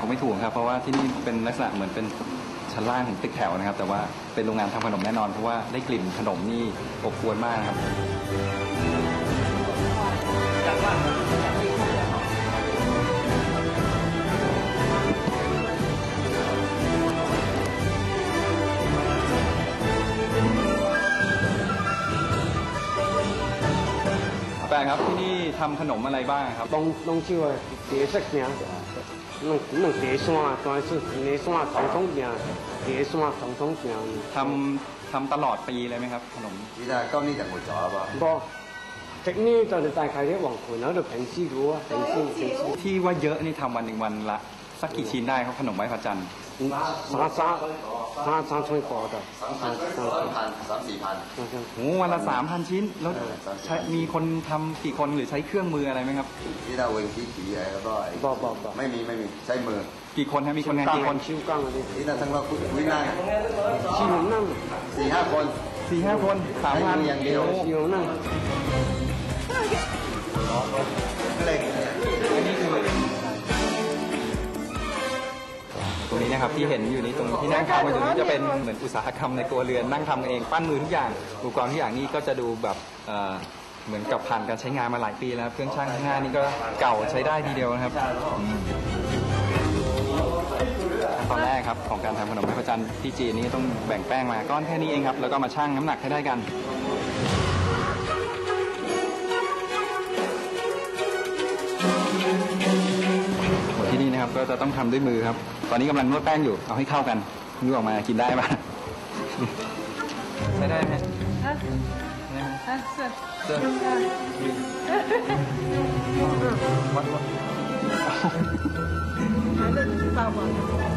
คงไม่ถูกครับ เพราะว่าที่นี่เป็นลักษณะเหมือนเป็นชั้นล่างของตึกแถวนะครับ แต่ว่าเป็นโรงงานทำขนมแน่นอนเพราะว่าได้กลิ่นขนมนี่อบควนมากครับแปลครับที่นี่ทำขนมอะไรบ้างครับ ต้องต้องชื่อว่าเสียสักเนี้ย 弄弄第一山，当然是第一山传统名，第一山传统名。 ทำทำตลอดปีเลยไหมครับ ขนม 依家今年就没咗啦噃。不，食呢就系大概喺黄盘嗰度平时股啊，平时平时。 ที่ว่าเยอะนี่ทำวันหนึ่งวันละสักกี่ชิ้นได้ครับขนมไหว้พระจันทร์ มาสามมาสามช่วยก่อแต่สามพันสามสี่พันโอ้วันละสามพันชิ้น แล้วใช้มีคนทำกี่คนหรือใช้เครื่องมืออะไรไหมครับที่เราเวงที่ขี่อะไรแล้วก็บอกบอกไม่มีไม่มีใช้มือ กี่คนครับมีคนงานกี่คนชิวกล้องอะไรนี่เราทั้งเราวิ่งนั่ชิวนั่งสี่ห้าคนสี่ห้าคนสามพันอย่างเดียวชิวนั่งเล่น ตรงนี้นะครับที่เห็นอยู่นี้ตรงที่นั่งทำกันอยู่นี้จะเป็นเหมือนอุตสาหกรรมในตัวเรือนนั่งทำเองปั้นมือทุกอย่างอุปกรณ์ทุกอย่างนี่ก็จะดูแบบเหมือนกับผ่านการใช้งานมาหลายปีแล้วครับเครื่องช่างข้างหน้านี่ก็เก่าใช้ได้ทีเดียวนะครับตอนแรกครับของการทำขนมไหว้พระจันทร์ที่จีนนี่ต้องแบ่งแป้งมาก้อนแค่นี้เองครับแล้วก็มาชั่งน้ำหนักให้ได้กัน นรับ ก็จะต้องทำด้วยมือครับ ตอนนี้กำลังนวดแป้งอยู่ เอาให้เข้ากันนวดออกมากินได้ไหมใช่ได้ไหมฮะฮะเสร็จเสร็จวัดวัดหาเรื่องเปล่าบอก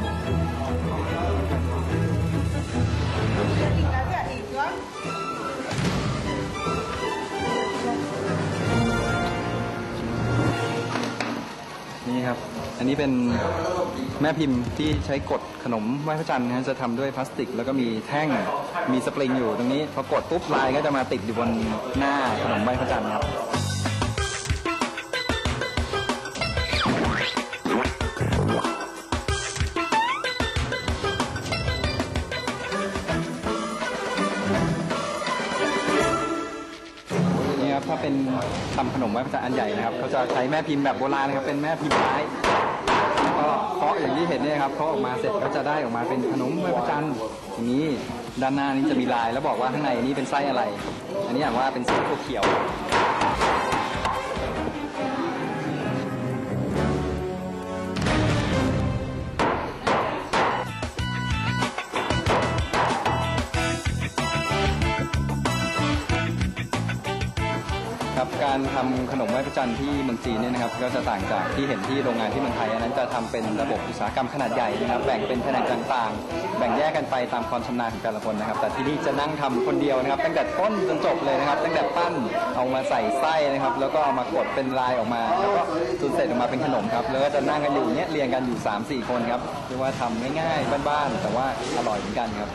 อันนี้เป็นแม่พิมพ์ที่ใช้กดขนมไหว้พระจันทร์นะฮะจะทำด้วยพลาสติก แล้วก็มีแท่งมีสปริงอยู่ตรงนี้พอกดปุ๊บลายก็จะมาติดอยู่บนหน้าขนมไหว้พระจันทร์ครับ นี่ครับถ้าเป็นทำขนมไหว้พระจันทร์อันใหญ่นะครับเขาจะใช้แม่พิมพ์แบบโบราณนะครับเป็นแม่พิมพ์ไม้ ก็เคาะอย่างที่เห็นเนี่ยครับเคาะออกมาเสร็จก็จะได้ออกมาเป็นขนมไหว้พระจันทร์อย่างนี้ด้านหน้านี้จะมีลายแล้วบอกว่าข้างในนี้เป็นไส้อะไร อันนี้อ่านว่าเป็นไส้ถั่วเขียว ครับการทำขนมไหว้พระจันทร์ที่เมืองจีนเนี่ยนะครับก็จะต่างจากที่เห็นที่โรงงานที่เมืองไทยอันนั้นจะทำเป็นระบบอุตสาหกรรมขนาดใหญ่นะครับแบ่งเป็นแผนกต่างๆ แบ่งแยกกันไปตามความชำนาญของแต่ละคนนะครับ แต่ที่นี่จะนั่งทำคนเดียวนะครับ ตั้งแต่ต้นจนจบเลยนะครับ ตั้งแต่ปั้นเอามาใส่ไส้นะครับ แล้วก็เอามากดเป็นลายออกมาแล้วก็จนเสร็จออกมาเป็นขนมครับแล้วก็จะนั่งกันอยู่เนี้ยเรียงกันอยู่ 3-4 คนครับเรียกว่าทำง่ายๆบ้านๆแต่ว่าอร่อยเหมือนกันครับ